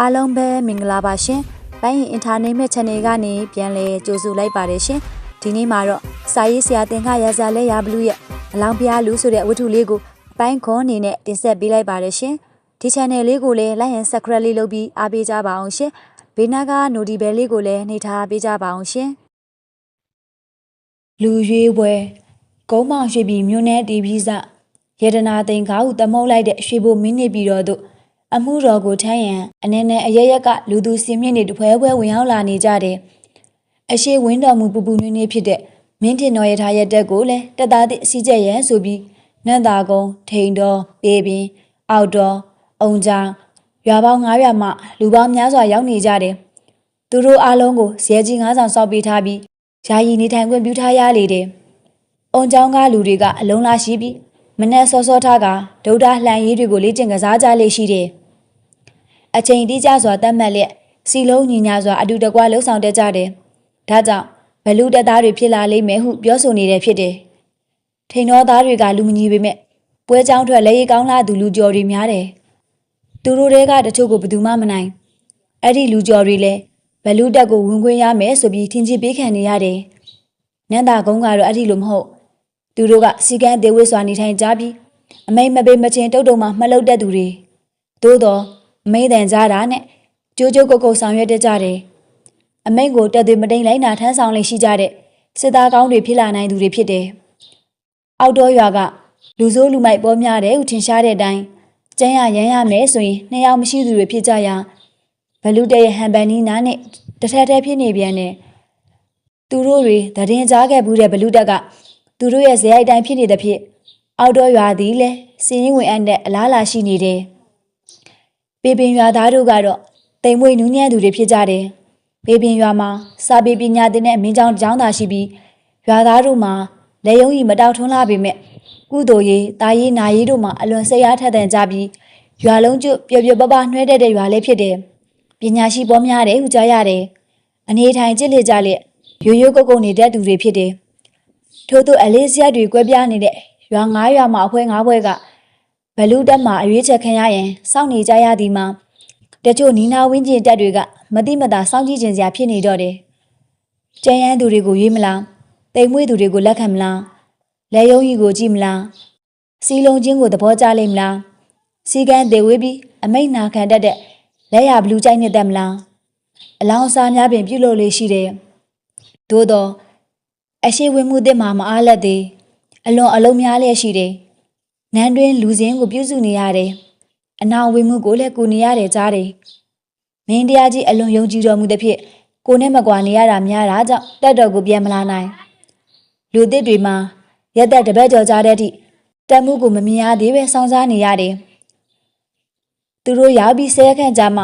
အားလုံးပဲမင်္ဂလာပါရှင်။ပိုင်းရင်အင်တာနက်မဲ့ channel ကနေပြန်လည်ကြိုဆိုလိုက်ပါတယ်ရှင်။ဒီနေ့မှာတော့စာရေးဆရာတင်ခါရစာလဲရဘလူးရဲ့အလောင်းပြားလူဆိုတဲ့ဝတ္ထုလေးကိုအပိုင်းခွန်အနေနဲ့တင်ဆက်ပေးလိုက်ပါတယ်ရှင်။ဒီ channel လေးကိုလည်း like and subscribe လေးလုပ်ပြီးအားပေးကြပါအောင်ရှင်။ဘေးနားက notification လေးကိုလည်းနှိပ်ထားပေးကြပါအောင်ရှင်။လူရွေးပွဲကုန်းမောင်ရွှေပြည်မြို့နယ်တီပြည်စယေဒနာသိန်ခါဟုသမုတ်လိုက်တဲ့ရွှေဘိုမင်းနေပြည်တော်သို့ အမှုတော်ကိုထမ်းရန်အနေနဲ့အရရက်ကလူသူစင်မြင့်တွေတပွဲပွဲဝင်ရောက်လာနေကြတယ်။အရှိဝင်းတော်မူပူပူနွေးနွေးဖြစ်တဲ့မင်းတင်တော်ရထားရက်တက်ကိုလည်းတက်သားသည့်အစည်းကျက်ရန်ဆိုပြီးနတ်သားကုန်းထိန်တော်ပေပင်အောက်တော်အုံချောင်းရွာပေါင်း900ရွာမှလူပေါင်းများစွာရောက်နေကြတယ်။သူတို့အားလုံးကိုဇဲကြီး9ဆောင်စောက်ပေးထားပြီးယာယီနေထိုင်ခွင့်ပြုထားရလေတယ်။အုံချောင်းကလူတွေကအလုံးလားရှိပြီး မနဲ့စောစောထားကဒုဒ္ဒလှန်ရေးတွေကိုလေ့ကျင့်ကစားကြလေရှိတယ်။အချိန်တိကျစွာတတ်မှတ်လျက်စီလုံးညီညာစွာအတူတကွလှုပ်ဆောင်တတ်ကြတယ်။ဒါကြောင့်ဘလူတက်သားတွေဖြစ်လာလိမ့်မယ်ဟုပြောဆိုနေတဲ့ဖြစ်တယ်။ထိန်တော်သားတွေကလူမကြီးပေမဲ့ပွဲကြောင်းထွက်လက်ရည်ကောင်းလာသူလူကျော်တွေများတယ်။သူတို့တွေကတချို့ကိုဘယ်သူမှမနိုင်။အဲ့ဒီလူကျော်တွေလည်းဘလူတက်ကိုဝင်ခွင့်ရမယ်ဆိုပြီးထင်ကြီးပေးခံနေရတယ်။နန္တာကုန်းကတော့အဲ့ဒီလိုမဟုတ်။ သူတို့ကစီကန်းသေးဝဲစွာနေထိုင်ကြပြီးအမိတ်မပေးမချင်းတုတ်တုံမှမလှုပ်တတ်သူတွေသို့တော့အမိတ်တန်ကြတာနဲ့ကြိုးကြိုးကုတ်ကုတ်ဆောင်ရွက်တတ်ကြတယ်အမိတ်ကိုတက်သွေးမတိန်လိုက်နာထမ်းဆောင်လေးရှိကြတဲ့စစ်သားကောင်းတွေဖြစ်လာနိုင်သူတွေဖြစ်တယ်အောက်တော်ရွာကလူဆိုးလူမိုက်ပေါ်များတယ်ဟုထင်ရှားတဲ့အတိုင်းကျန်းရရမ်းရမယ်ဆိုရင်နှစ်ယောက်မရှိသူတွေဖြစ်ကြရာဘလူတဲရဲ့ဟန်ပန်နီနာနဲ့တထက်ထဲဖြစ်နေပြန်တယ်သူတို့တွေတည်င်းကြားခဲ့ဘူးတဲ့ဘလူတက်က သူတို့ရဲ့ဇေယိုက်တိုင်းဖြစ်နေတဲ့ဖြစ်အောက်တော်ရွာသည်လဲစင်းရင်ဝင်အပ်တဲ့အလားလာရှိနေတယ်ပေပင်ရွာသားတို့ကတော့တိမ်မွေနူးညံ့သူတွေဖြစ်ကြတယ်ပေပင်ရွာမှာစာပေပညာသင်တဲ့မင်းကြောင်ကျောင်းသားရှိပြီးရွာသားတို့မှာလက်ယုံကြီးမတောက်ထွန်းလာပေမဲ့ကုသိုလ်ရေးတာရေးနာရေးတို့မှာအလွန်စိတ်အားထက်သန်ကြပြီးရွာလုံးကျွတ်ပျော်ပျော်ပပနှွဲတတ်တဲ့ရွာလေးဖြစ်တယ်ပညာရှိပေါ်များတယ်ဟုကြားရတယ်အနေထိုင်ကြစ်လက်ကြလက်ရိုးရိုးကုတ်ကုတ်နေတဲ့သူတွေဖြစ်တယ် ထို့သူအလေးစရိုက်တွေကွဲပြားနေတဲ့ရွာ၅ရွာမှာအဖွဲ၅ဘွဲကဘလူးတက်မှာအရွေးချက်ခံရရင်စောင့်နေကြရသည်မှာတချို့နီနာဝင်းကျင်တက်တွေကမတိမတာစောင့်ကြည့်ခြင်းစရာဖြစ်နေတော့တယ်။ကျန်းရန်သူတွေကိုရွေးမလား။တိမ်မွေးသူတွေကိုလက်ခံမလား။လက်ယုံကြီးကိုကြည့်မလား။စီလုံးချင်းကိုသဘောကျလိမ့်မလား။စီကန်းသေးဝေးပြီးအမိတ်နာခံတတ်တဲ့လက်ရဘလူးကြိုက်နေတတ်မလား။အလောင်းစားများပင်ပြုလုပ်လေးရှိတယ်။သို့တော့ အရှိဝင်မှုတဲ့မှာမအားလက်သေးအလွန်အလုံးများလျက်ရှိတယ်။နန်းတွင်လူစင်းကိုပြုစုနေရတယ်။အနာဝင်မှုကိုလည်းကိုနေရတယ်ကြားတယ်။မင်းတရားကြီးအလွန်ယုံကြည်တော်မူသည်ဖြင့်ကိုနဲ့မကွာနေရတာများတာကြောင့်တက်တော်ကိုပြန်မလာနိုင်။လူသစ်တွေမှာရက်သက်တပတ်ကျော်ကြားတဲ့အထိတက်မှုကိုမမြင်ရသေးပဲစောင့်စားနေရတယ်။သူတို့ရောက်ပြီးဆဲခန့်ကြမှ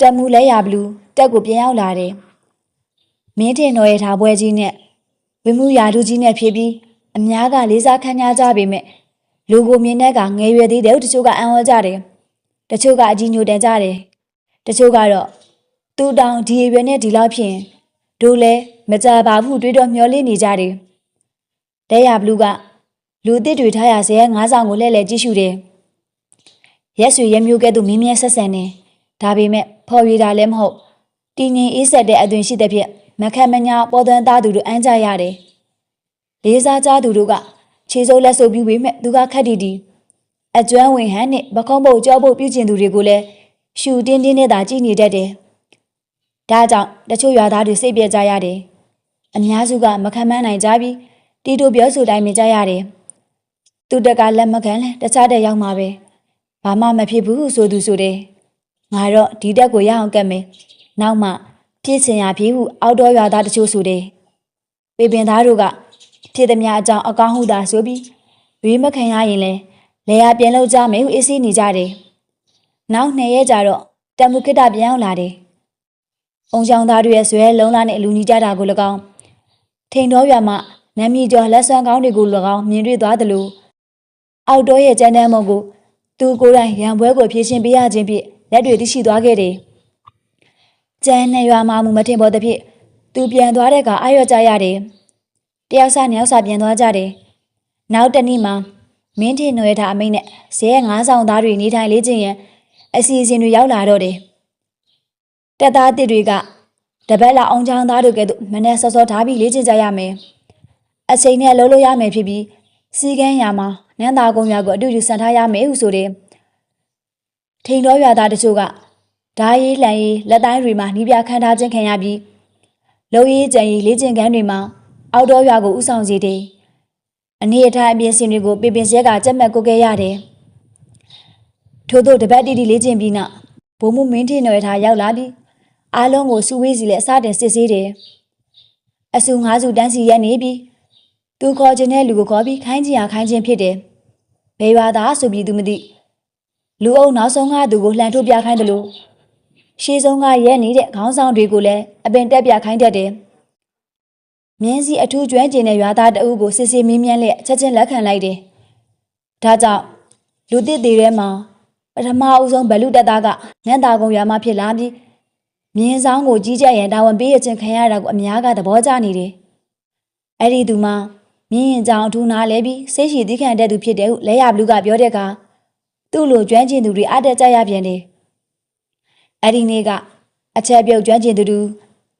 တက်မှုလဲရဘလူးတက်ကိုပြန်ရောက်လာတယ်။မင်းထင်တော်ရဲ့ထားပွဲကြီးနဲ့ ဝိမှုရာထူးကြီးနဲ့ဖြစ်ပြီးအများကလေးစားခံကြကြပေမဲ့လူကိုမြင်တဲ့ကငယ်ရွယ်သေးတယ်တချို့ကအံ့ဩကြတယ်တချို့ကအကြီးညိုတန်ကြတယ်တချို့ကတော့သူ့တောင်ဒီရွယ်နဲ့ဒီလောက်ဖြစ်ရင်တို့လည်းမကြပါဘူးတွေးတော့မျောလင့်နေကြတယ်တဲ့ရဘလူးကလူအစ်စ်တွေထားရဇဲငါးဆောင်ကိုလှည့်လည်ကြည့်ရှုတယ်ရက်ဆွေရမျိုးကဲ့သို့မင်းမြဲဆက်ဆံနေဒါပေမဲ့ဖော်ရတာလည်းမဟုတ်တင်းငင်အေးဆက်တဲ့အသွင်ရှိတဲ့ဖြင့် မခက်မညာပေါ်သွန်းသားသူတို့အမ်းကြရတယ်လေးစားကြသူတို့ကခြေစိုးလက်ဆုပ်ပြီးပေမဲ့သူကခက်တီတီအကျွမ်းဝင်ဟန်နဲ့ပခုံးပုတ်ကြောပုတ်ပြုကျင်သူတွေကိုလည်းရှူတင်းတင်းနဲ့သာကြည်နေတတ်တယ်ဒါကြောင့်တချို့ရွာသားတွေစိတ်ပြကြရတယ်အများစုကမခံမနိုင်ကြပြီးတီတိုပြောဆိုတိုင်းမြင်ကြရတယ်သူတက်ကလက်မခံလဲတခြားတက်ရောက်မှာပဲဘာမှမဖြစ်ဘူးဆိုသူဆိုတယ်ငါတော့ဒီတက်ကိုရအောင်ကတ်မယ်နောက်မှ ဖြစ်စင်ရဖြစ်ဟုအောက်တော်ရွာသားတချို့ဆိုတယ်ပေပင်သားတို့ကဖြစ်သည်များအကြောင်းအကောင်းဟုသာဆိုပြီးရွေးမခံရရင်လဲလေယာပြန်လောက်ကြမယ်ဟုအေးဆေးနေကြတယ်နောက်နှစ်ရက်ကြာတော့တမ္မုခိတပြန်ရောက်လာတယ်။အုံချောင်းသားတွေရဲ့ဇွဲလုံးလာနဲ့အလူနီကြတာကို၎င်းထိန်တော်ရွာမှနမ်းမြေကျော်လက်ဆွမ်းကောင်းတွေကို၎င်းမြင်တွေ့သွားသလိုအောက်တော်ရဲ့ကျန်းတန်းမုံကိုသူကိုယ်တိုင်ရံပွဲကိုဖြည့်ရှင်ပေးရခြင်းဖြင့်လက်တွေသိရှိသွားခဲ့တယ်။ ကျန်းနဲ့ရွာမှမူမထင်ပေါ်သဖြင့်သူပြန်သွားတဲ့အခါအာရွက်ကြရတယ်။တယောက်စားနှစ်ယောက်စားပြန်သွားကြတယ်။နောက်တနေ့မှာမင်းထင်နွယ်ထားအမိတ်နဲ့ဇဲငါးဆောင်သားတွေနေထိုင်လေ့ကျင့်ရန်အစီအစဉ်တွေရောက်လာတော့တယ်တက်သားတစ်တွေကတပတ်လာအောင်ချောင်းသားတို့ကဲ့သို့မနဲ့စောစောထားပြီးလေ့ကျင့်ကြရမယ်အချိန်နဲ့လုံးလို့ရမယ်ဖြစ်ပြီးစီကန်းရမှာနန်းသားကုန်းရွာကိုအတူတူဆန်ထားရမယ်ဟုဆိုတဲ့ထိန်တော်ရွာသားတချို့က ဓာရီလှန်ရီလက်တိုင်းတွေမှာနှီးပြခန်းထားခြင်းခံရပြီးလုံရီကြံရီလေ့ကျင့်ခန်းတွေမှာအောက်တော်ရွာကိုဥဆောင်စီတယ်အနေအထားအပြင်စင်တွေကိုပေပင်စက်ကကြက်မှတ်ကိုခဲ့ရတယ်ထို့သောတပတ်တီတီလေ့ကျင့်ပြီးနောက်ဘုံမှုမင်းထင်းတော်ထားရောက်လာပြီးအားလုံးကိုစုဝေးစီလဲအစတင်စစ်ဆေးတယ်အစုငါးစုတန်းစီရက်နေပြီးသူခေါ်ခြင်းတဲ့လူကိုခေါ်ပြီးခိုင်းခြင်းဟာခိုင်းခြင်းဖြစ်တယ်ဘယ်ရွာသားဆိုပြီးသူမသိလူအုပ်နောက်ဆုံးကသူကိုလှန်ထုတ်ပြခိုင်းတယ်လို့ ရှေးဆုံးကရက်နေတဲ့ခေါင်းဆောင်တွေကိုလည်းအပင်တက်ပြခိုင်းတတ်တယ်မြင်းစီအထူးကျွမ်းကျင်တဲ့ရွာသားတအုပ်ကိုစစ်စစ်မင်းမြန်းလက်ချက်ချင်းလက်ခံလိုက်တယ်ဒါကြောင့်လူတစ်တွေထဲမှာပထမအဦးဆုံးဘလူတက်သားကညံတာကုံရွာမှာဖြစ်လာပြီးမြင်းဆောင်ကိုကြီးကြပ်ရန်တာဝန်ပေးရခြင်းခံရတာကိုအများကသဘောကျနေတယ်။အဲ့ဒီသူမှာမြင်းရင်ကြောင်အထူးနားလဲပြီးစိတ်ရှိသီးခံတဲ့သူဖြစ်တယ်ဟုလဲရဘလူးကပြောတဲ့အခါသူ့လိုကျွမ်းကျင်သူတွေအတက်ကြရပြန်တယ်။ အဲ့ဒီနေ့ကအချက်ပြုတ်ကျွမ်းကျင်သူတူ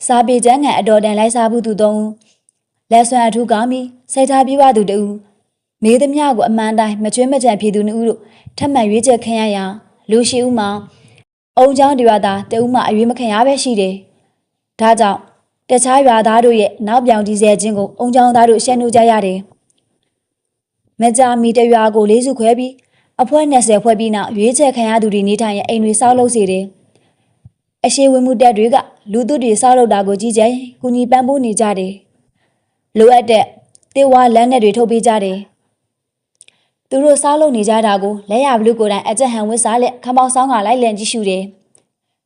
စာပေကျမ်းငံအတော်တန်လိုက်စားမှုသူသုံးဦးလက်ဆွမ်းအထူးကောင်းပြီးစိတ်ထားပြေးဝသူတူမေးသမျှကိုအမှန်တိုင်းမချွင်းမချံဖြေသူနှစ်ဦးတို့ထပ်မံရွေးချက်ခံရရာလူရှိဦးမှာအုံချောင်းဒီဝါသားတဦးမှအရွေးမခံရပဲရှိတယ်။ဒါကြောင့်တခြားရွာသားတို့ရဲ့နောက်ပြောင်ဒီဇယ်ချင်းကိုအုံချောင်းသားတို့ရှင်းနှုတ်ကြရတယ်။မကြမီတရွာကိုလေးစုခွဲပြီးအဖွဲ့20ဖွဲ့ပြီးနောက်ရွေးချက်ခံရသူတွေနေထိုင်ရဲ့အိမ်တွေစောက်လုပ်စေတယ်။ အရှိဝင်မှုတက်တွေကလူသူတွေစောက်လုပ်တာကိုကြည့်ကြရင်ကုညီပန်းပိုးနေကြတယ်။လိုအပ်တဲ့တေဝါလက်နဲ့တွေထုတ်ပေးကြတယ်။သူတို့စားလုပ်နေကြတာကိုလက်ရဘလူကိုယ်တိုင်အကြက်ဟန်ဝစ်စားလက်ခမောက်ဆောင်ကလိုက်လံကြည့်ရှုတယ်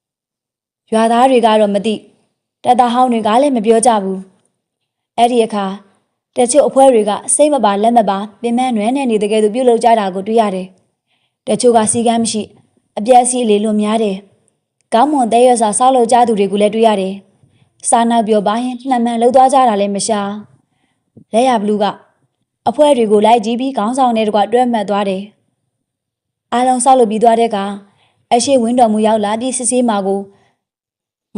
။ရွာသားတွေကတော့မသိတတဟောင်းတွေကလည်းမပြောကြဘူး။အဲ့ဒီအခါတချို့အဖွဲ့တွေကစိတ်မပါလက်မပါပင်မနွမ်းနေနေတဲ့ကဲ့သို့ပြုတ်လုပ်ကြတာကိုတွေ့ရတယ်။တချို့ကစီကမ်းမရှိအပြက်စီလေးလွန်များတယ်။ ကောင်းမွန်တဲ့ရစာဆောက်လုပ်ကြသူတွေကိုလည်းတွေ့ရတယ်။စာနာပြောပါရင်နှံမှန်လှုပ်သွားကြတာလည်းမရှာ။လက်ရဘလူးကအဖွဲ့တွေကိုလိုက်ကြည့်ပြီးခေါင်းဆောင်တဲ့တကွတွဲမှတ်သွားတယ်။အားလုံးဆောက်လုပ်ပြီးသွားတဲ့အခါအရှိဝင်းတော်မူရောက်လာပြီးစစ်ဆေးမှာကို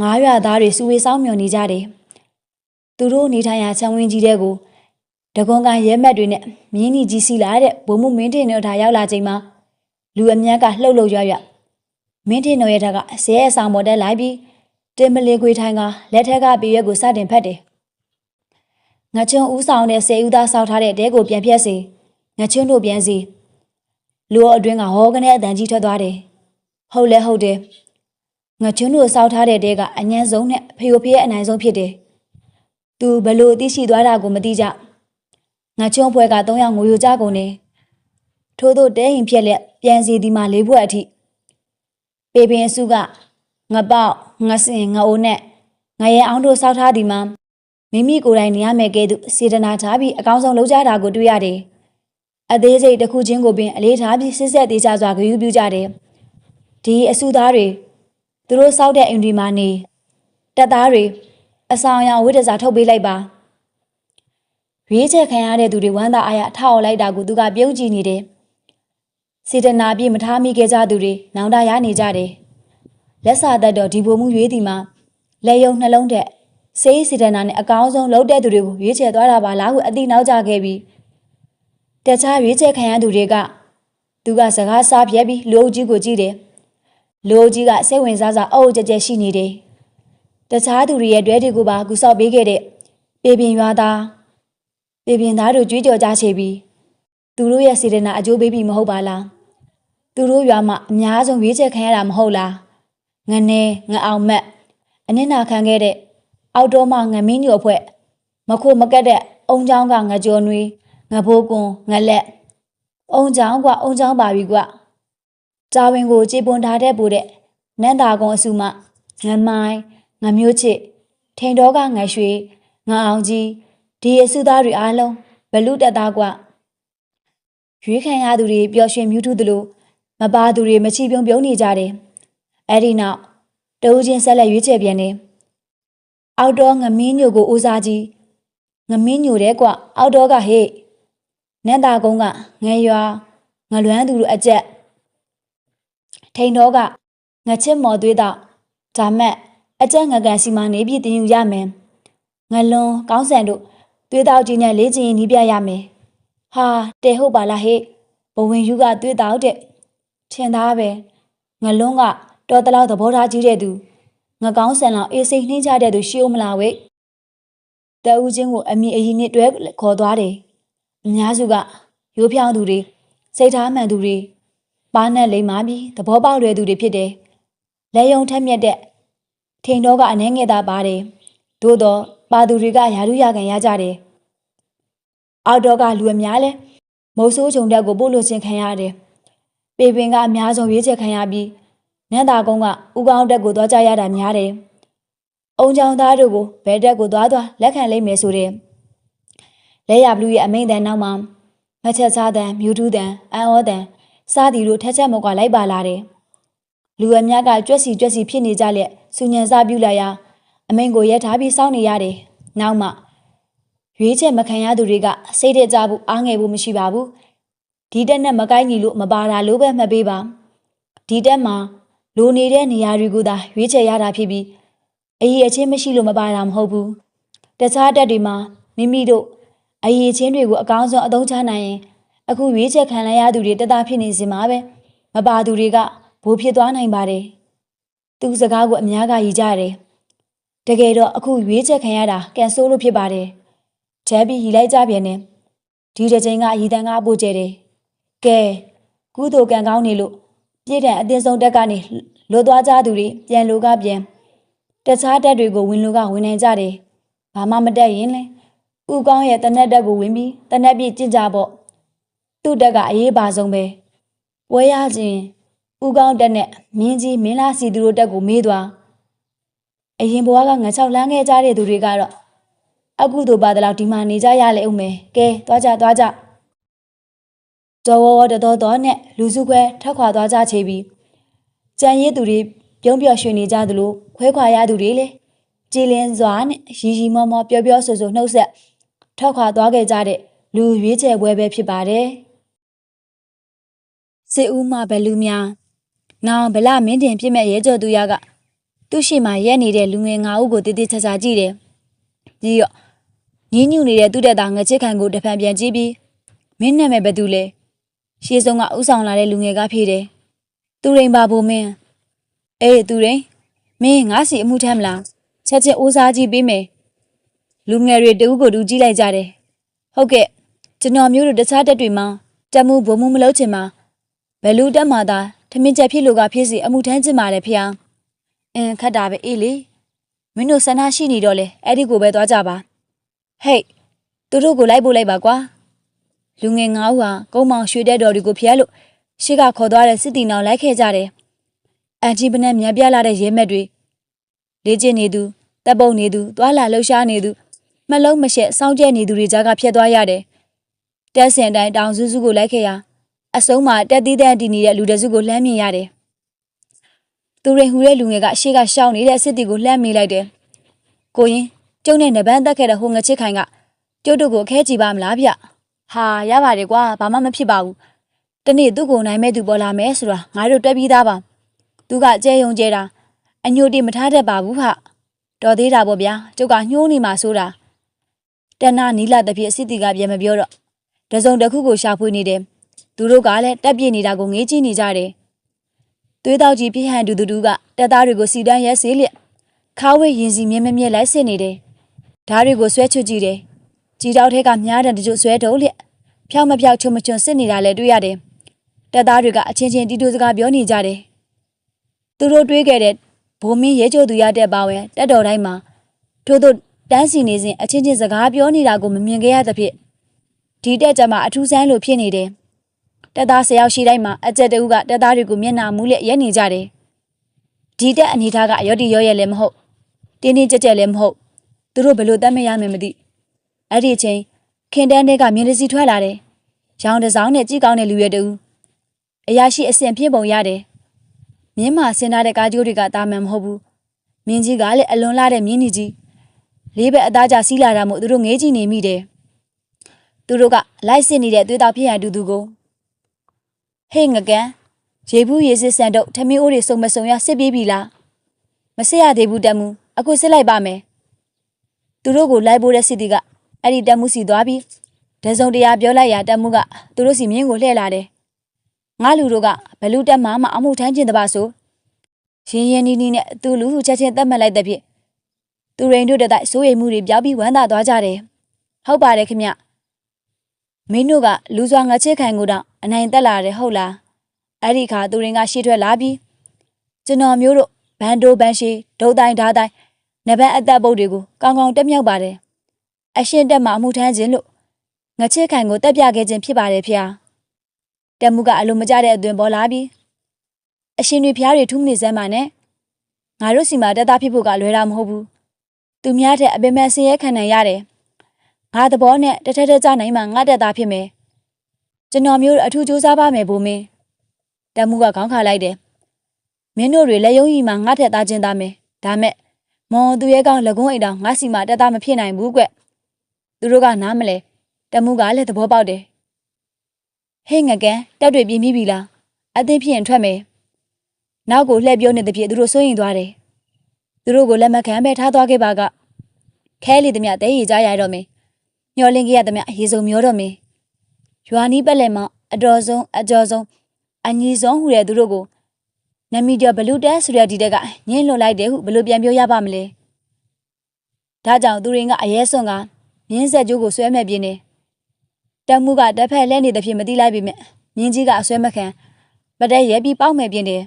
ငါးရွာသားတွေစုဝေးဆောင်မျှော်နေကြတယ်။သူတို့နေထိုင်ရာချမ်းဝင်းကြီးတဲ့ကိုတကွန်ကရဲမက်တွေနဲ့မြင်းကြီးကြီးစီလာတဲ့ဘုံမှုမင်းတင်တို့ထားရောက်လာချိန်မှာလူအများကလှုပ်လှုပ်ရွရွ မင်းတင်တို့ရဲ့ထက်ကဆဲအဆောင်ပေါ်တက်လိုက်ပြီးတင်မလေးခွေထိုင်ကလက်ထက်ကပြေရွက်ကိုစတင်ဖတ်တယ်။ငါချုံဦးဆောင်တဲ့စေဦးသားဆောက်ထားတဲ့တဲကိုပြန်ဖြတ်စေငါချုံတို့ပြန်စီလူအတွင်းကဟောကနေအတန်ကြီးထွက်သွားတယ်။ဟုတ်လဲဟုတ်တယ်။ငါချုံတို့ဆောက်ထားတဲ့တဲကအញ្ញမ်းဆုံးနဲ့ဖေယိုဖေးရဲ့အနိုင်ဆုံးဖြစ်တယ်။ तू ဘလို့အသိရှိသွားတာကိုမသိကြ။ငါချုံဖွဲက၃ယောက်ငိုယိုကြကုန်နေ။ထို့သောတဲရင်ဖြက်လက်ပြန်စီဒီမှာလေးဘွက်အထိ ပေပင်အစုကငပေါက်ငစင်ငအိုးနဲ့ငရဲအောင်တို့ဆောက်ထားဒီမှာမိမိကိုယ်တိုင်နေရမယ်ကဲ့သို့စေတနာထားပြီးအကောင်းဆုံးလုပ်ကြတာကိုတွေ့ရတယ်။အသေးစိတ်တစ်ခုချင်းကိုပင်အလေးထားပြီးစစ်ဆက်သေးချစွာဂရုပြုကြတယ်။ဒီအစုသားတွေသူတို့စောက်တဲ့အိမ်ဒီမှာနေတက်သားတွေအဆောင်အယောင်ဝိတ္တစာထုတ်ပေးလိုက်ပါ။ရွေးချက်ခံရတဲ့သူတွေဝမ်းသာအားရထောက်လိုက်တာကိုသူကပြုံးကြည့်နေတယ်။ စေတနာပြည့်မထားမိခဲ့ကြသူတွေနောင်တရနေကြတယ်။လက်စာသက်တော့ဒီဘုံမှုရွေးဒီမှာလက်ယုံနှလုံးတဲ့စေးစေတနာနဲ့အကောင်းဆုံးလုပ်တဲ့သူတွေကိုရွေးချယ်သွားတာပါလားဟုအတိနောက်ကြခဲ့ပြီးတခြားရွေးချယ်ခံရသူတွေကသူကစကားစားပြဲပြီးလူအုပ်ကြီးကိုကြည့်တယ်လူအုပ်ကြီးကစိတ်ဝင်စားစားအုပ်အုပ်ကြက်ကြက်ရှိနေတယ်တခြားသူတွေရဲ့တွဲတွေကိုပါကူဆောက်ပေးခဲ့တဲ့ပေပင်ရွာသားပေပင်သားတို့ကြွေးကြော်ကြချေပြီး သူတို့ရဲ့စေတနာအကျိုးပေးပြီးမဟုတ်ပါလားသူတို့ရွာမှာအများဆုံးရွေးချယ်ခံရတာမဟုတ်လားငနေငအောင်မက်အနစ်နာခံခဲ့တဲ့အောက်တော်မှငမင်းညိုဖွဲ့မခိုမကက်တဲ့အုံချောင်းကငကြော်နွေငဘိုးကွန်ငလက်အုံချောင်းကအုံချောင်းပါပြီကွတာဝင်ကိုကြေပွန်ထားတဲ့ပို့တဲ့နန်းတာကုံအစုမှငမိုင်းငမျိုးချစ်ထိန်တော်ကငရွှေငအောင်ကြီးဒီအစုသားတွေအားလုံးဘလူတက်သားကွ ရွေးခံရသူတွေပျော်ရွှင်မြူးထုသလိုမပါသူတွေမချီပြုံပြုံးနေကြတယ်အဲ့ဒီနောက်တဦးချင်းဆက်လက်ရွေးချယ်ပြန်တယ်အောက်တော့ငမင်းညိုကိုဦးစားကြီးငမင်းညိုတဲ့ကွအောက်တော့ကဟေ့နန်းတာကုန်းကငယ်ရွာငလွမ်းသူတို့အကြက်ထိန်တော့ကငချစ်မော်သွေးတော့ဒါမဲ့အကြက်ငကန်စီမံနေပြီးတင်ယူရမယ်ငလွန်ကောင်းဆန်တို့သွေးတောက်ကြီးနဲ့လေးချင်ရင်နီးပြရမယ် ဟာတဲဟုတ်ပါလားဟဲ့ဘဝင်ယူကသွေးတောက်တဲ့ထင်သားပဲငလွန်းကတော်တလောက်သဘောထားကြီးတဲ့သူငကောင်းဆန်လောက်အေးစိတ်နှင်းကြတဲ့သူရှိဦးမလားဝိတ်တအူးချင်းကိုအမိအရင်နဲ့တွဲခေါ်သွားတယ်အများစုကရိုးဖြောင်းသူတွေစိတ်ထားမှန်သူတွေပါနဲ့လိမ္မာပြီးသဘောပေါက်လွယ်သူတွေဖြစ်တယ်လက်ယုံထက်မြက်တဲ့ထိန်တော့ကအနှဲငယ်သာပါတယ်သို့တော့ပါသူတွေကယာရုရခံရကြတယ် အောက်တော့ကလူအများလဲမိုးဆိုးချုံတက်ကိုပို့လို့ချင်းခံရတယ်ပေပင်ကအများဆုံးရွေးချက်ခံရပြီးနန်းသာကုန်းကဥကောင်းတက်ကိုသွားကြရတာများတယ်အုံချောင်းသားတို့ကိုဘယ်တက်ကိုသွားသွားလက်ခံလိုက်မယ်ဆိုတဲ့လက်ရဘလူးရဲ့အမိန်တန်နောက်မှာမချက်စားတန်မြူတူးတန်အန်ဩတန်စားတီတို့ထက်ချက်မကွာလိုက်ပါလာတယ်လူအများကကြွက်စီကြွက်စီဖြစ်နေကြလက်စူညံစားပြူလာရာအမိန်ကိုရက်ထားပြီးစောင့်နေရတယ်နောက်မှ ရွေးချက်မခံရသူတွေကစိတ်ထကြဖို့အားငယ်ဖို့မရှိပါဘူးဒီတက်နဲ့မကိုင်းညီလို့မပါတာလို့ပဲမှတ်ပေးပါဒီတက်မှာလိုနေတဲ့နေရာတွေကိုသာရွေးချယ်ရတာဖြစ်ပြီးအရေးအချင်းမရှိလို့မပါတာမဟုတ်ဘူးတခြားတက်တွေမှာမိမိတို့အရေးချင်းတွေကိုအကောင်းဆုံးအသုံးချနိုင်ရင်အခုရွေးချယ်ခံလိုက်ရသူတွေတသားဖြစ်နေစင်မှာပဲမပါသူတွေကဘိုးဖြစ်သွားနိုင်ပါတယ်သူစကားကိုအများကရည်ကြတယ်တကယ်တော့အခုရွေးချယ်ခံရတာကန်ဆိုးလို့ဖြစ်ပါတယ် ချက်ပြီးရည်လိုက်ကြပြန်တယ်ဒီတစ်ချိန်ကရည်တန်ကားပို့ကျတယ်ကဲကုသိုလ်ကံကောင်းနေလို့ပြည့်တဲ့အတင်းဆုံးတက်ကနေလွတ်သွားကြသူတွေပြန်လိုကပြန်တခြားတက်တွေကိုဝင်လိုကဝင်နိုင်ကြတယ်ဘာမှမတက်ရင်လဲဥကောင်းရဲ့တနက်တက်ကိုဝင်ပြီးတနက်ပြည့်ကြင်ကြပေါ့သူ့တက်ကအရေးပါဆုံးပဲဝဲရခြင်းဥကောင်းတက်နဲ့မင်းကြီးမင်းလာစီသူတို့တက်ကိုမေးသွားအရင်ဘွားကငါချောက်လန်းခဲ့ကြတဲ့သူတွေကတော့ အကုသိုလ်ပါတလောက်ဒီမှာနေကြရလေဦးမယ်ကဲသွားကြသွားကြတော်ဝဝတတော်တော်နဲ့လူစုခွဲထက်ခွာသွားကြချေပြီးကြံရည်သူတွေပြုံးပြော်ရွှင်နေကြသလိုခွဲခွာရသူတွေလေကြည်လင်စွာနဲ့ရီရီမောမောပျော်ပျော်ဆိုဆိုနှုတ်ဆက်ထွက်ခွာသွားခဲ့ကြတဲ့လူရွေးချယ်ပွဲပဲဖြစ်ပါတယ်စစ်ဦးမဘလူများနောင်ဗလမင်းတင်ပြစ်မဲ့ရဲကြော်သူရကသူ့ရှိမှရက်နေတဲ့လူငယ်၅ဦးကိုတည်တည်ချာချာကြည့်တယ် ပြီးတော့ညင်းညူနေတဲ့သူ့တက်သားငချစ်ခံကိုတဖန်ပြန်ကြည့်ပြီးမင်းနာမည်ဘယ်သူလဲရှေးဆုံးကဥဆောင်လာတဲ့လူငယ်ကဖြေတယ်သူရိန်ပါဘိုမင်းအေးသူရိန်မင်းငါစီအမှုထမ်းမလားချက်ချင်းအိုးစားကြည့်ပေးမယ်လူငယ်တွေတူကိုတူကြည့်လိုက်ကြတယ်ဟုတ်ကဲ့ကျွန်တော်မျိုးတို့တခြားတက်တွေမှာတက်မှုဘုံမှုမလုပ်ချင်ပါဘယ်လူတက်မှသာထမင်းချက်ဖြစ်လို့ကဖြစ်စီအမှုထမ်းချင်ပါတယ်ဖေ။အင်းခတ်တာပဲအေးလေ မင်းတို့ဆန္ဒရှိနေတော့လေအဲ့ဒီကိုပဲသွားကြပါဟေးသူတို့ကိုလိုက်ဖို့လိုက်ပါကွာလူငယ်ငါးဦးဟာကုန်းမောင်ရွှေတဲ့တော်တွေကိုဖျက်လို့ရှေ့ကခေါ်သွားတဲ့စစ်တီနောင်လိုက်ခဲ့ကြတယ်အန်ဂျီပနဲ့မြန်ပြလာတဲ့ရဲမက်တွေလေ့ကျင့်နေသူတပ်ပုတ်နေသူသွာလာလှုပ်ရှားနေသူမလုံးမရှက်စောင်းကျဲနေသူတွေကြားကဖျက်သွားရတယ်တက်စင်တိုင်းတောင်စုစုကိုလိုက်ခဲ့ရအဆုံးမှာတက်သီးတဲ့အတီနေတဲ့လူတစုကိုလှမ်းမြင်ရတယ် သူရင်ဟူတဲ့လူငယ်ကအရှိကရှောင်းနေတဲ့စစ်တီကိုလှမ်းမိလိုက်တယ်ကိုရင်ကျုံနဲ့နဘန်းတက်ခဲ့တဲ့ဟိုငချစ်ခိုင်ကကျုပ်တို့ကိုခဲကြည့်ပါမလားဗျဟာရပါတယ်ကွာဘာမှမဖြစ်ပါဘူးတနေ့သူ့ကိုနိုင်မဲ့သူပေါ်လာမယ်ဆိုတာငါတို့တွက်ပြီးသားပါသူကကြဲယုံကြဲတာအညိုတိမထားတတ်ပါဘူးဟာတော်သေးတာပေါ့ဗျာကျုပ်ကညှိုးနေမှာဆိုတာတဏနီလာတပြည့်အစ်တီကပြန်မပြောတော့တစုံတစ်ခုကိုရှာဖွေနေတယ်သူတို့ကလည်းတက်ပြည့်နေတာကိုငေးကြည့်နေကြတယ် သွေးတောက်ကြီးပြည့်ဟန်တူတူတူကတက်သားတွေကိုစီတန်းရက်စေးလျက်ခါဝဲရင်စီမြဲမြဲမြဲလိုက်စစ်နေတယ်ဓားတွေကိုဆွဲချွတ်ကြည့်တယ်ကြည်တောက်ထဲကမြားတဲ့တချို့ဆွဲတုံးလျက်ဖြောင်းမဖြောက်ချုံမချုံစစ်နေတာလည်းတွေ့ရတယ်တက်သားတွေကအချင်းချင်းတီတူစကားပြောနေကြတယ်သူတို့တွေးခဲ့တဲ့ဘုံမင်းရဲချိုသူရတဲ့ပါဝင်တက်တော်တိုင်းမှာထို့သို့တန်းစီနေစဉ်အချင်းချင်းစကားပြောနေတာကိုမမြင်ခဲ့ရသဖြင့်ဒီတက်ကြမှာအထူးဆန်းလို့ဖြစ်နေတယ် တက်သားဆယောက်ရှိတိုင်းမှာအကြက်တူကတက်သားတွေကိုမျက်နှာမူးလျက်ရက်နေကြတယ်ဒီတက်အနေထားကအရော့တီရော့ရဲလည်းမဟုတ်တင်းတင်းကြက်ကြက်လည်းမဟုတ်သူတို့ဘယ်လိုတတ်မရမယ်မသိအဲ့ဒီအချိန်ခင်တန်းတဲ့ကမြင်းတစီထွက်လာတယ်ရောင်တစောင်းနဲ့ကြည်ကောင်းတဲ့လူရဲတူအရာရှိအဆင်ပြေပုံရတယ်မြင်းမာဆင်းထားတဲ့ကားကြိုးတွေကတာမန်မဟုတ်ဘူးမြင်းကြီးကလည်းအလွန်လာတဲ့မြင်းကြီးလေးဘက်အသားကျစီးလာတာမို့သူတို့ငေးကြည့်နေမိတယ်သူတို့ကလိုက်စစ်နေတဲ့သွေးသားဖြစ်ရတူသူကို ဟေ့ငကန်ရေဘူးရေစစ်ဆန်တော့ထမင်းအိုးတွေစုံမစုံရစစ်ပြေးပြီလားမစစ်ရသေးဘူးတက်မှုအခုစစ်လိုက်ပါမယ်သူတို့ကိုလိုက်ဖို့တဲ့စစ်တီကအဲ့ဒီတက်မှုစီသွားပြီးဒဇုံတရားပြောလိုက်ရတက်မှုကသူတို့စီမြင်းကိုလှည့်လာတယ်ငါလူတို့ကဘလူတက်မှမအမှုထမ်းကျင်တပါဆိုရင်းရင်းနီးနီးနဲ့သူလူဟုချက်ချင်းတတ်မှတ်လိုက်တဲ့ဖြင့်သူရိန်တို့တဲ့စိုးရိမ်မှုတွေပြောင်းပြီးဝမ်းသာသွားကြတယ်ဟုတ်ပါတယ်ခင်ဗျ မင်းတို့ကလူစွာငါချစ်ခံကိုတော့အနိုင်တက်လာတယ်ဟုတ်လားအဲ့ဒီခါသူရင်ကရှေ့ထွက်လာပြီးကျွန်တော်မျိုးတို့ဘန်ဒိုဘန်ရှိဒုတ်တိုင်းဓာတ်တိုင်းနဘတ်အသက်ပုတ်တွေကိုကောင်းကောင်းတက်မြောက်ပါတယ်အရှင်တက်မှာအမှုထမ်းခြင်းလို့ငါချစ်ခံကိုတက်ပြခဲ့ခြင်းဖြစ်ပါတယ်ဖေ။တက်မှုကအလိုမကျတဲ့အသွင်ပေါ်လာပြီးအရှင်တွေဖျားတွေထုမနေစမ်းပါနဲ့။ငါတို့စီမှာတက်သားဖြစ်ဖို့ကလွယ်တာမဟုတ်ဘူး။သူများတဲ့အပင်မဲ့ဆင်းရဲခံနိုင်ရတယ်။ ငါသဘောနဲ့တထက်ထက်ကြနိုင်မှငါတက်သားဖြစ်မယ်။ကျွန်တော်မျိုးအထူးစူးစမ်းပါမယ်ဘိုးမင်း။တက်မှုကခေါင်းခါလိုက်တယ်။မင်းတို့တွေလက်ယုံကြီးမှာငါထက်သားချင်းသားမယ်။ဒါမဲ့မွန်သူရဲ့ကောင်လကုန်းအိမ်တောင်ငါစီမှာတက်သားမဖြစ်နိုင်ဘူးကွ။သူတို့ကနားမလဲ။တမှုကလည်းသဘောပေါက်တယ်ဟေးငကန်တက်တွေပြင်းပြီးပြီလားအသင်းဖြစ်ရင်ထွက်မယ်နောက်ကိုလှည့်ပြောနေတဲ့ဖြစ်သူတို့စိုးရင်သွားတယ်သူတို့ကိုလက်မခံပဲထားသွားခဲ့ပါကခဲလီသမျှတဲရီကြရတော့မယ် ညှော်လင်းကြရသမျှရေစုံမျောတော့မယ်ရွာနီးပက်လက်မှာအတော်ဆုံးအကျော်ဆုံးအညီဆုံးဟူတဲ့သူတို့ကိုနမီဒီယာဘလူးတဲဆိုတဲ့ဒီတက်ကညင်းလွန်လိုက်တယ်ဟုဘလို့ပြန်ပြောရပါမလဲဒါကြောင့်သူတွေကအရဲစွန်ကမြင်းဆက်ကျိုးကိုဆွဲမဲ့ပြင်းနေတမှုကတစ်ဖက်လဲနေတဲ့ဖြစ်မသိလိုက်ပြီမြင်းကြီးကအဆွဲမခံပတဲ့ရဲပြီးပေါက်မယ်ပြင်းတယ်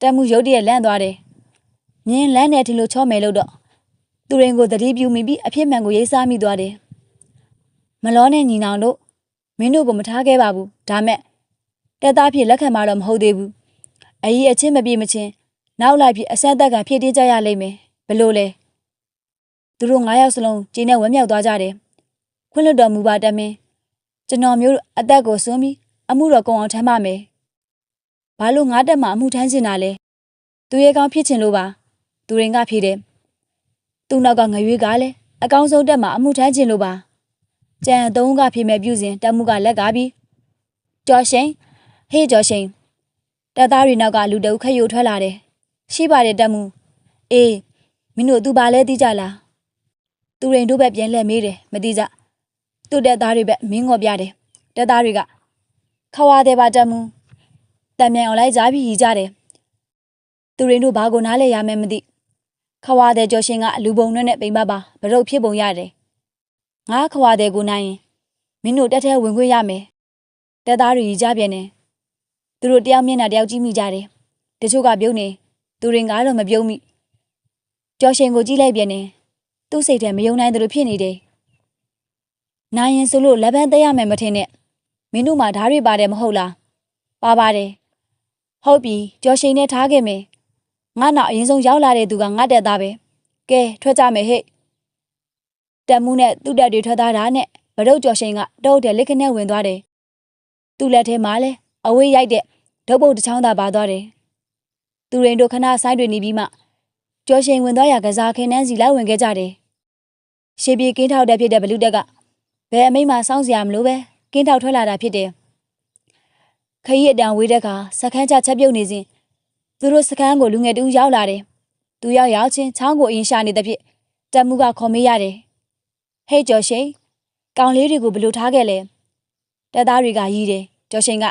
တမှုရုတ်တရက်လန့်သွားတယ်မြင်းလန့်နေတယ်လို့ချောမယ်လို့တော့သူရင်ကိုတတိပြူမိပြီးအဖြစ်မှန်ကိုရေးစားမိသွားတယ် မလောနဲ့ညီနောင်တို့မင်းတို့ကိုမထားခဲ့ပါဘူးဒါမဲ့တက်သားဖြစ်လက်ခံမှာတော့မဟုတ်သေးဘူးအကြီးအချင်းမပြေမချင်းနောက်လိုက်ပြီးအဆက်သက်ကဖြည့်တင်းကြရလိမ့်မယ်ဘလို့လဲသူတို့၅ယောက်စလုံးကျင်းနဲ့ဝမ်းမြောက်သွားကြတယ်ခွင့်လွတ်တော်မူပါတမင်းကျွန်တော်မျိုးအသက်ကိုစွန့်ပြီးအမှုတော်ကုံအောင်ထမ်းပါမယ်။ဘာလို့ငါတက်မှအမှုထမ်းချင်တာလဲ။သူရဲ့ကောင်းဖြစ်ချင်လို့ပါ။သူရင်ကဖြေတယ်။သူ့နောက်ကငရွေးကလည်းအကောင်းဆုံးတက်မှအမှုထမ်းချင်လို့ပါ။ ကြံသုံးကဖြေမဲ့ပြုစဉ်တက်မှုကလက်ကားပြီးကြော်ရှိန်ဟေးကြော်ရှိန်တက်သားတွေနောက်ကလူတအုပ်ခက်ယူထွက်လာတယ်။ရှိပါတယ်တက်မှု။အေးမင်းတို့သူပါလဲသိကြလား။သူရင်တို့ဘက်ပြန်လှည့်မေးတယ်မသိကြ။သူ့တက်သားတွေပဲမင်းငေါ်ပြတယ်တက်သားတွေကခဝါတဲ့ပါတက်မှုတံမြန်အောင်လိုက်ကြပြီးရီကြတယ်သူရင်းတို့ဘာကိုနားလဲရမယ်မသိခဝါတဲ့ကျော်ရှင်ကလူပုံနဲ့ပိန်ပပါဘရုတ်ဖြစ်ပုံရတယ် ငါခဝါတဲ့ကိုနိုင်ရင်မင်းတို့တက်ထဲဝင်ခွင့်ရမယ်တက်သားတွေရီကြပြန်နေသူတို့တယောက်မျက်နှာတယောက်ကြည့်မိကြတယ်တချို့ကပြုံးနေသူရင်ကတော့မပြုံးမိကျော်ရှင်ကိုကြည့်လိုက်ပြန်နေသူ့စိတ်ထဲမယုံနိုင်သလိုဖြစ်နေတယ်နိုင်ရင်ဆိုလို့လက်ပန်းသက်ရမယ်မထင်နဲ့မင်းတို့မှဓာတ်တွေပါတယ်မဟုတ်လားပါပါတယ်ဟုတ်ပြီကြော်ရှိန်နဲ့ထားခဲ့မယ်ငါနောက်အရင်ဆုံးရောက်လာတဲ့သူကငါတက်သားပဲကဲထွက်ကြမယ်ဟဲ့ တက်မှုနဲ့သူ့တက်တွေထွက်သားတာနဲ့ဗရုတ်ကြော်ရှိန်ကတုတ်တယ်လက်ခနဲ့ဝင်သွားတယ်သူ့လက်ထဲမှာလဲအဝေးရိုက်တဲ့ဒုတ်ပုတ်တစ်ချောင်းသာပါသွားတယ်သူရင်တို့ခဏဆိုင်တွေနေပြီးမှကြော်ရှိန်ဝင်သွားရကစားခင်းနှန်းစီလိုက်ဝင်ခဲ့ကြတယ်ရှေးပြေကင်းထောက်တဲ့ဖြစ်တဲ့ဘလူးတက်ကဘယ်အမိမစောင်းစရာမလိုပဲကင်းထောက်ထွက်လာတာဖြစ်တယ်ခရီးအတန်ဝေးတဲ့အခါစခန်းချချက်ပြုတ်နေစဉ်သူတို့စခန်းကိုလူငယ်တူရောက်လာတယ်သူရောက်ရောက်ချင်းချောင်းကိုအရင်ရှာနေတဲ့ဖြစ်တက်မှုကခေါ်မေးရတယ် ဟေးကျော်ရှိန်ကောင်လေးတွေကိုဘယ်လိုထားခဲ့လဲတက်သားတွေကရီးတယ်ကျော်ရှိန်က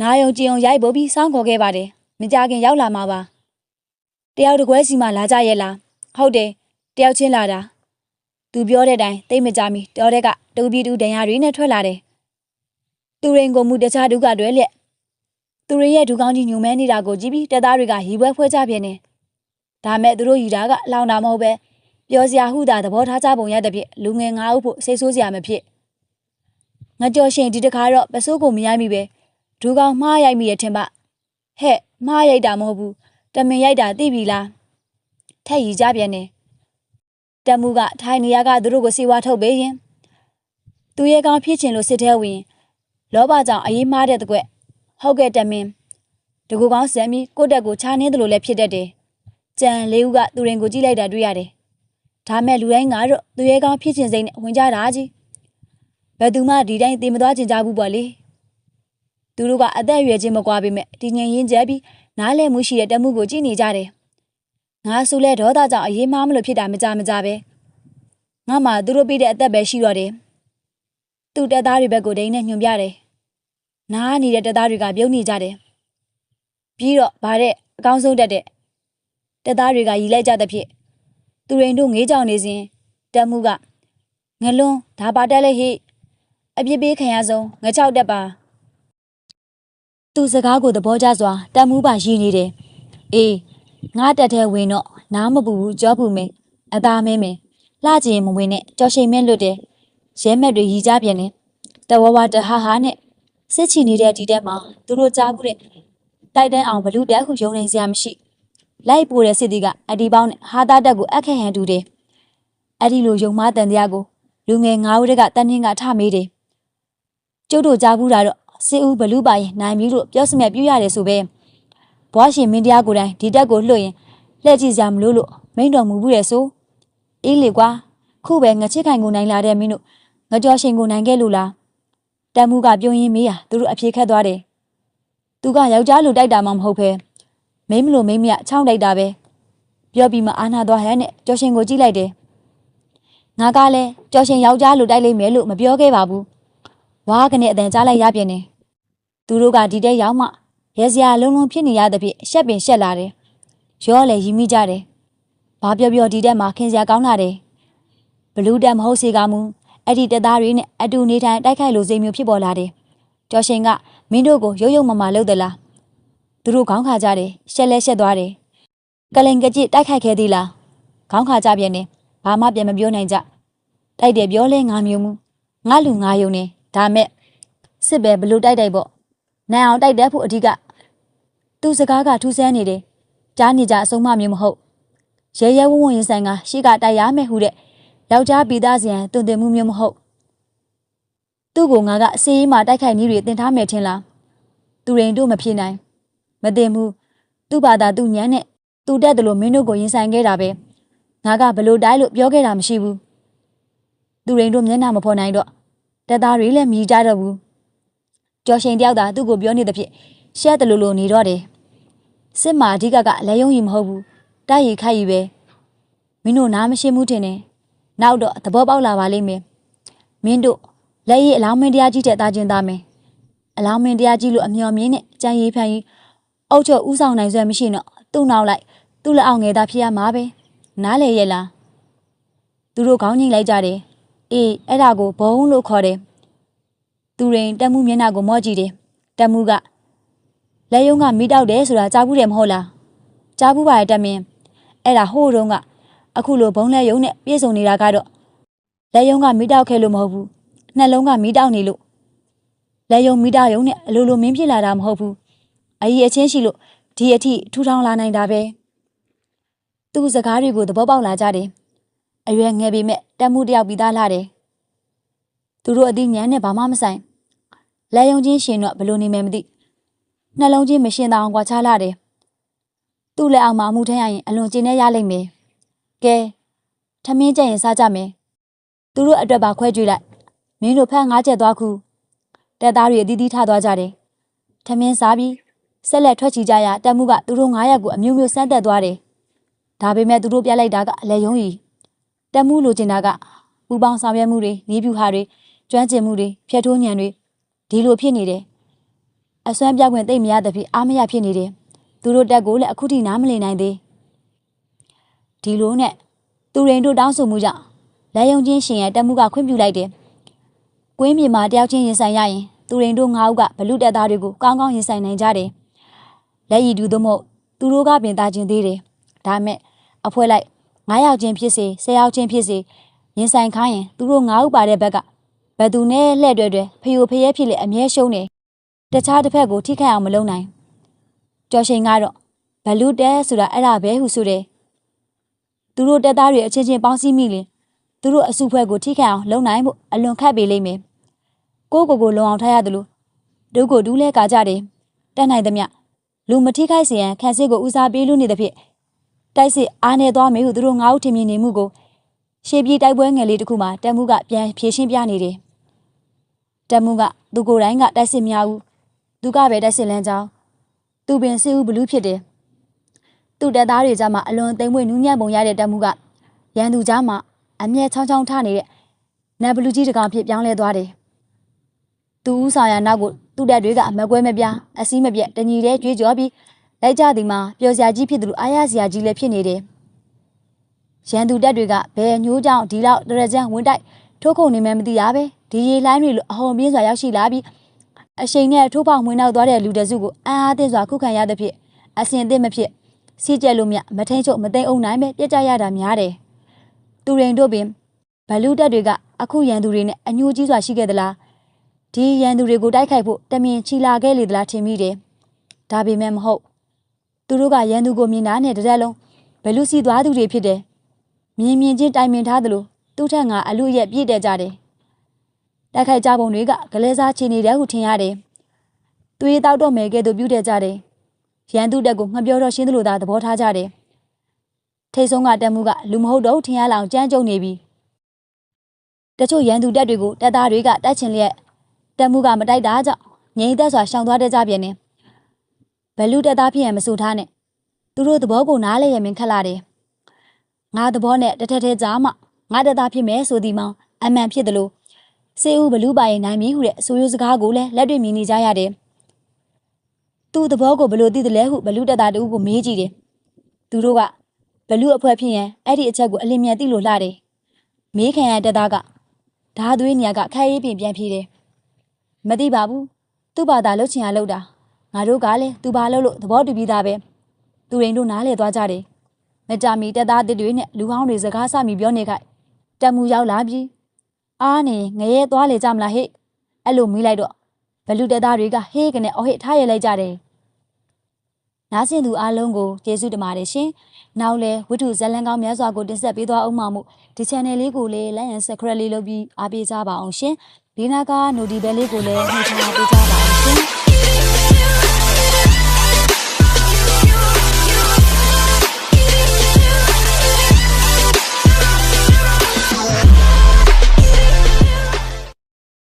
နာယုံကြည်အောင်ရိုက်ဖို့ပြီးစောင်းခေါ်ခဲ့ပါတယ်မကြခင်ရောက်လာမှာပါတယောက်တကွဲစီမှလာကြရဲ့လားဟုတ်တယ်တယောက်ချင်းလာတာသူပြောတဲ့အတိုင်းတိတ်မကြမီတောတဲ့ကတူပြီးတူဒဏ်ရာတွေနဲ့ထွက်လာတယ်။သူရင်ကိုမှုတခြားဒုက္ခတွေလက်သူရရဲ့ဒူကောင်းကြီးညုံမဲနေတာကိုကြည့်ပြီးတက်သားတွေကရီပွဲဖွဲကြပြင်းနေ။ဒါမဲ့သူတို့ယူတာကအလောင်တာမဟုတ်ပဲ ပြောစရာဟုတာသဘောထားကြပုံရတဲ့ဖြစ်လူငယ်၅ဦးဖို့စိတ်ဆိုးစရာမဖြစ်။ငါကြော်ရှင်ဒီတခါတော့ပစိုးကိုမရိုက်မိပဲဒူကောင်းမှားရိုက်မိရထင်ပါ။ဟဲ့မှားရိုက်တာမဟုတ်ဘူးတမင်ရိုက်တာသိပြီလား။ထက်ရီကြပြန်နေတမှုကထိုင်နေရကသူတို့ကိုစီဝါထုတ်ပေးရင်သူရဲ့ကောင်းဖြစ်ချင်လို့စစ်ထဲဝင်လောဘကြောင့်အေးမားတဲ့တကွက်ဟုတ်ကဲ့တမင်းတကူကောင်းဆံပြီးကိုတက်ကိုခြားနေတယ်လို့လည်းဖြစ်တတ်တယ်ကြံလေးဦးကသူရင်ကိုကြည့်လိုက်တာတွေ့ရတယ် ဒါမဲ့လူတိုင်းကတော့သူရဲ့ကောင်းဖြစ်ချင်စိမ့်နဲ့ဝင်ကြတာကြီးဘယ်သူမှဒီတိုင်းသိမသွားချင်ကြဘူးပေါ့လေသူတို့ကအသက်အရွယ်ချင်းမကွာပေမဲ့တည်ငြိမ်ရင်းကျက်ပြီးနားလည်မှုရှိတဲ့တမှုကိုကြည့်နေကြတယ်ငါဆိုလဲဒေါသကြောင့်အေးမားမလို့ဖြစ်တာမကြမကြပဲငါမှသူတို့ပြီးတဲ့အသက်ပဲရှိတော့တယ်သူ့တက်သားတွေဘက်ကိုဒိန်းနဲ့ညွန်ပြတယ်နားနေတဲ့တက်သားတွေကပြုံးနေကြတယ်ပြီးတော့ဗါတဲ့အကောင်းဆုံးတက်တဲ့တက်သားတွေကရီလိုက်ကြတဲ့ဖြစ် သူရိန်တို့ငေးကြောင်နေစဉ်တက်မှုကငလွန်းဒါပါတက်လေဟိအပြစ်ပေးခံရဆုံးငချောက်တက်ပါသူစကားကိုသဘောကျစွာတက်မှုပါရည်နေတယ်အေးငါတက်တဲ့ဝင်တော့နားမပူဘူးကြောပူမယ်အသားမဲမယ်လှကြင်မဝင်နဲ့ကြော်ရှိန်မဲလွတ်တယ်ရဲမက်တွေရီကြပြန်တယ်တဝဝတဟာဟာနဲ့စစ်ချီနေတဲ့ဒီတက်မှာသူတို့ကြားဘူးတဲ့တိုက်တန်းအောင်ဘလူတက်ခုယုံနေစရာမရှိ လိုက်ပို့တဲ့စစ်တီကအဒီပေါင်းနဲ့ဟာသားတက်ကိုအခက်ဟန်တူတယ်အဲ့ဒီလိုယုံမတန်တရားကိုလူငယ်ငါးဦးတက်ကတန်းနှင်းကထမေးတယ်ကျုပ်တို့ကြားဘူးတာတော့စစ်ဦးဘလူပါရင်နိုင်ပြီလို့ပြောစမြတ်ပြရတယ်ဆိုပဲဘွားရှင်မင်းတရားကိုယ်တိုင်ဒီတက်ကိုလွှတ်ရင်လှည့်ကြည့်စရာမလိုလို့မိန်တော်မူဘူးရဲ့ဆိုအေးလေကွာခုပဲငချစ်ခိုင်ကိုနိုင်လာတဲ့မင်းတို့ငကြောရှင်ကိုနိုင်ခဲ့လို့လားတန်မှုကပြုံးရင်းမေးရသူတို့အပြေခတ်သွားတယ်သူကယောက်ျားလူတိုက်တာမှမဟုတ်ပဲ မိန်းမလို့မိန်းမရချောင်းတိုက်တာပဲပြောပြီးမှအာနာသွားဟဲ့နဲ့ကြောရှင်ကိုကြည့်လိုက်တယ်ငါကလည်းကြောရှင်ယောက်ျားလူတိုက်လိုက်မယ်လို့မပြောခဲ့ပါဘူးဝါကနေအတန်ကြားလိုက်ရပြင်တယ်သူတို့ကဒီတဲ့ရောက်မှရဲစရာလုံးလုံးဖြစ်နေရတဲ့ဖြစ်ရှက်ပင်ရှက်လာတယ်ရောလည်းရီမိကြတယ်ဘာပြောပြောဒီတဲ့မှာခင်စရာကောင်းလာတယ်ဘလူးတက်မဟုတ်စေကမူအဲ့ဒီတက်သားတွေနဲ့အတူနေထိုင်တိုက်ခိုက်လို့စိတ်မျိုးဖြစ်ပေါ်လာတယ်ကျော်ရှင်ကမင်းတို့ကိုရုပ်ရုပ်မမလှုပ်သလား သူတို့ခေါင်းခါကြတယ်ရှက်လဲရှက်သွားတယ်ကလင်ကကြစ်တိုက်ခိုက်ခဲ့သေးလားခေါင်းခါကြပြန်တယ်ဘာမှပြန်မပြောနိုင်ကြတိုက်တယ်ပြောလဲငါမျိုးမူငါလူငါယုံနေဒါမဲ့စစ်ပဲဘလူးတိုက်တိုက်ပေါ့နိုင်အောင်တိုက်တဲ့ဖို့အဓိကသူစကားကထူးဆန်းနေတယ်ကြားနေကြအဆုံးမမျိုးမဟုတ်ရဲရဲဝံ့ဝံ့ရင်ဆိုင်ကရှေ့ကတိုက်ရမယ်ဟုတဲ့ယောက်ျားပိသားစရန်တွင်တင်မှုမျိုးမဟုတ်သူ့ကိုငါကအစေးကြီးမှတိုက်ခိုက်နည်းတွေတင်ထားမယ်ထင်လားသူရင်တို့မဖြစ်နိုင် မတင်ဘူးသူ့ဘာသာသူ့ညံနဲ့သူတက်တယ်လို့မင်းတို့ကိုရင်ဆိုင်ခဲ့တာပဲငါကဘလို့တိုက်လို့ပြောခဲ့တာမရှိဘူးသူရင်တို့မျက်နှာမဖော်နိုင်တော့တက်သားတွေလည်းမြည်ကြတော့ဘူးကျော်ရှင်တယောက်သာသူ့ကိုပြောနေသဖြင့်ရှက်တယ်လို့လို့နေတော့တယ်စစ်မှာအဓိကကလက်ယုံကြီးမဟုတ်ဘူးတိုက်ရီခိုက်ရီပဲမင်းတို့နားမရှင်းဘူးထင်တယ်နောက်တော့သဘောပေါက်လာပါလိမ့်မယ်မင်းတို့လက်ရည်အလောင်းမင်းတရားကြီးတဲ့သားချင်းသားမယ်အလောင်းမင်းတရားကြီးလို့အမျော်မြင်နဲ့ကြံရီဖန်ကြီး အုတ်ချုပ်ဥဆောင်နိုင်စွမ်းမရှိတော့သူ့နောက်လိုက်သူ့လက်အောင်ငယ်သားဖြစ်ရမှာပဲနားလေရဲ့လားသူတို့ခေါင်းငိမ့်လိုက်ကြတယ်အေးအဲ့ဒါကိုဘုံလို့ခေါ်တယ်သူရင်တက်မှုမျက်နှာကိုမော့ကြည့်တယ်တက်မှုကလက်ယုံကမိတောက်တယ်ဆိုတာကြားဘူးတယ်မဟုတ်လားကြားဘူးပါရဲ့တက်မင်းအဲ့ဒါဟိုးတုန်းကအခုလိုဘုံလက်ယုံနဲ့ပြည့်စုံနေတာကတော့လက်ယုံကမိတောက်ခဲ့လို့မဟုတ်ဘူးနှလုံးကမိတောက်နေလို့လက်ယုံမိတောက်ယုံနဲ့အလိုလိုမင်းဖြစ်လာတာမဟုတ်ဘူး အကြီးအချင်းရှိလို့ဒီအထိထူထောင်လာနိုင်တာပဲသူ့စကားတွေကိုသဘောပေါက်လာကြတယ်အရွယ်ငယ်ပေမဲ့တက်မှုတယောက်ပြီးသားလာတယ်သူတို့အသိဉာဏ်နဲ့ဘာမှမဆိုင်လက်ယုံချင်းရှင်တော့ဘယ်လိုနေမယ်မသိနှလုံးချင်းမရှင်တောင်ကွာချလာတယ်သူ့လက်အောက်မှာအမှုထမ်းရရင်အလွန်ကျဉ်းနေရလိမ့်မယ်ကဲထမင်းကြက်ရင်စားကြမယ်သူတို့အတွက်ပါခွဲကြွေးလိုက်မင်းတို့ဖက်ငါးချက်သွားခုတက်သားတွေအသီးသီးထသွားကြတယ်ထမင်းစားပြီး ဆက်လက်ထွက်ချီကြရတက်မှုကသူတို့900ကိုအမျိုးမျိုးစမ်းတက်သွားတယ်ဒါပေမဲ့သူတို့ပြလိုက်တာကအလဲယုံကြီးတက်မှုလိုချင်တာကပူပေါင်းဆောင်ရွက်မှုတွေနေပြူဟာတွေကျွမ်းကျင်မှုတွေဖြတ်ထိုးညံတွေဒီလိုဖြစ်နေတယ်အစွမ်းပြောက်ခွင့်သိမ့်မရတဲ့ဖြစ်အားမရဖြစ်နေတယ်သူတို့တက်ကိုလည်းအခုထိနားမလည်နိုင်သေးဒီလိုနဲ့သူရင်တို့တောင်းဆိုမှုကြောင့်လက်ယုံချင်းရှင်ရဲ့တက်မှုကခွင့်ပြုလိုက်တယ်။ကွင်းမြေမှာတယောက်ချင်းရင်ဆိုင်ရရင်သူရင်တို့ငါးဦးကဘလူတက်သားတွေကိုကောင်းကောင်းရင်ဆိုင်နိုင်ကြတယ်။ လက်ရည်တူသို့မဟုတ်သူတို့ကပင်သားချင်းသေးတယ်။ဒါမဲ့အဖွဲလိုက်9ယောက်ချင်းဖြစ်စေ10ယောက်ချင်းဖြစ်စေရင်ဆိုင်ခိုင်းရင်သူတို့ငါးဦးပါတဲ့ဘက်ကဘယ်သူနဲ့လှဲ့တွဲတွဲဖျို့ဖျဲဖြစ်လေအမြဲရှုံးတယ်။တခြားတစ်ဖက်ကိုထိခိုက်အောင်မလုပ်နိုင်။ကြော်ရှိန်ကတော့ဘလူတဲဆိုတာအဲ့ဒါပဲဟုဆိုတယ်။သူတို့တက်သားတွေအချင်းချင်းပေါင်းစည်းမိရင်သူတို့အစုဖွဲ့ကိုထိခိုက်အောင်လုပ်နိုင်ဖို့အလွန်ခက်ပေလိမ့်မယ်။ကိုကိုကိုလုံအောင်ထားရတယ်လို့ဒုကိုဒူးလဲကာကြတယ်။တက်နိုင်သမျှ လူမထိခိုက်စေရန်ခန့်စစ်ကိုဦးစားပေးလို့နေသဖြင့်တိုက်စစ်အားနေသွားမေဟုသူတို့ငါးဦးထင်မြင်နေမှုကိုရှေးပြေးတိုက်ပွဲငယ်လေးတစ်ခုမှာတက်မှုကပြန်ဖြေရှင်းပြနေတယ်။တက်မှုကသူကိုယ်တိုင်ကတိုက်စစ်များဦးသူကပဲတိုက်စစ်လမ်းကြောင်းသူပင်စစ်ဦးဘလူးဖြစ်တယ်။သူသူ့တပ်သားတွေကြားမှာအလွန်သိမ်မွေ့နူးညံ့ပုံရတဲ့တပ်မှုကရန်သူကြားမှာအမျက်ချောင်းချောင်းထနေတဲ့နတ်ဘလူးကြီးတစ်ကောင်ဖြစ်ပြောင်းလဲသွားတယ်။သူဦးဆောင်ရနောက်ကို သူ့တပ်တွေကအမကွဲမပြားအစည်းမပြတ်တညီတဲ့ကြွေးကြော်ပြီးလိုက်ကြသည်မှာပျော်စရာကြီးဖြစ်သူလိုအားရစရာကြီးလည်းဖြစ်နေတယ်။ရန်သူတပ်တွေကဘယ်ညိုးကြောင်ဒီလောက်တရကြံဝင်တိုက်ထိုးခုန်နေမှမသိရပဲဒီရေလိုင်းတွေလိုအဟုန်ပြင်းစွာရောက်ရှိလာပြီးအရှိန်နဲ့ထိုးပေါက်ဝင်နောက်သွားတဲ့လူတစုကိုအံအားသင့်စွာခုခံရသဖြင့်အစင်အသင့်မဖြစ်စီးကြက်လို့မြမထိန်ချုပ်မသိမ့်အောင်နိုင်ပဲပြက်ကြရတာများတယ်။သူရင်တို့ပင်ဘလူးတက်တွေကအခုရန်သူတွေနဲ့အညိုးကြီးစွာရှိခဲ့သလား ဒီရန်သူတွေကိုတိုက်ခိုက်ဖို့တမင်ချီလာခဲ့လေသလားထင်မိတယ်။ဒါပေမဲ့မဟုတ်သူတို့ကရန်သူကိုမြင်တာနဲ့တရက်လုံးဘလူးစီသွားသူတွေဖြစ်တယ်။မြင်မြင်ချင်းတိုင်ပင်ထားသလိုသူ့ထက်ငါအလူရက်ပြည့်တဲ့ကြတယ်။တိုက်ခိုက်ကြပုံတွေကဂလဲစားချီနေတယ်ဟုထင်ရတယ်။သွေးတောက်တော့မယ်ကဲ့သို့ပြုတဲ့ကြတယ်။ရန်သူတက်ကိုငှပြောတော့ရှင်းသလိုသာသဘောထားကြတယ်။ထိတ်ဆုံးကတက်မှုကလူမဟုတ်တော့ထင်ရလောင်ကြမ်းကြုံနေပြီ။တချို့ရန်သူတက်တွေကိုတက်သားတွေကတိုက်ချင်လျက် တက်မှုကမတိုက်တာကြောင့်ငြိမ်သက်စွာရှောင်သွားတဲ့ကြပြန်နေ။ဘလူတက်သားဖြစ်ရင်မဆိုထားနဲ့။သူတို့သဘောကိုနားလဲရမင်းခက်လာတယ်။ငါသဘောနဲ့တထက်ထဲကြားမှငါတက်သားဖြစ်မယ်ဆိုဒီမောင်အမှန်ဖြစ်တယ်လို့စေဦးဘလူးပါရင်နိုင်မည်ဟုတဲ့အဆိုးရိုးစကားကိုလည်းလက်တွေ့မြင်နေကြရတယ်။သူ့သဘောကိုဘယ်လိုသိတယ်လဲဟုဘလူးတက်သားတူကိုမေးကြည့်တယ်။သူတို့ကဘလူးအဖွဲဖြစ်ရင်အဲ့ဒီအချက်ကိုအလင်းမြန်သိလို့လှတယ်။မေးခံရတဲ့တက်သားကဓာသွေးနေရာကခက်ရေးပြင်ပြန်ပြေးတယ်။ မသိပါဘူး။သူ့ဘာသာလှုပ်ချင်ရလှုပ်တာ။ငါတို့ကလည်းသူဘာလှုပ်လို့သဘောတူပြီးသားပဲ။သူရင်တို့နားလေသွားကြတယ်။မကြမီတက်သားတစ်တွေနဲ့လူဟောင်းတွေစကားဆမိပြောနေခိုက်တက်မှုရောက်လာပြီ။အားနေငရဲသွားလေကြမလားဟဲ့။အဲ့လိုမေးလိုက်တော့ဘလူတက်သားတွေကဟေးကနေအော်ဟစ်ထားရလိုက်ကြတယ်။နားဆင်သူအားလုံးကိုကျေးဇူးတင်ပါတယ်ရှင်။ နောက်လဲဝိထုဇက်လန်ကောင်းများစွာကိုတင်ဆက်ပေးသွားအောင်ပါမို့ဒီ channel လေးကိုလည်း like and subscribe လေးလုပ်ပြီးအားပေးကြပါအောင်ရှင်။ဒီနာကနိုဒီဘဲလေးကိုလည်းနှိပ်ထားပေးကြပါအောင်ရှင်။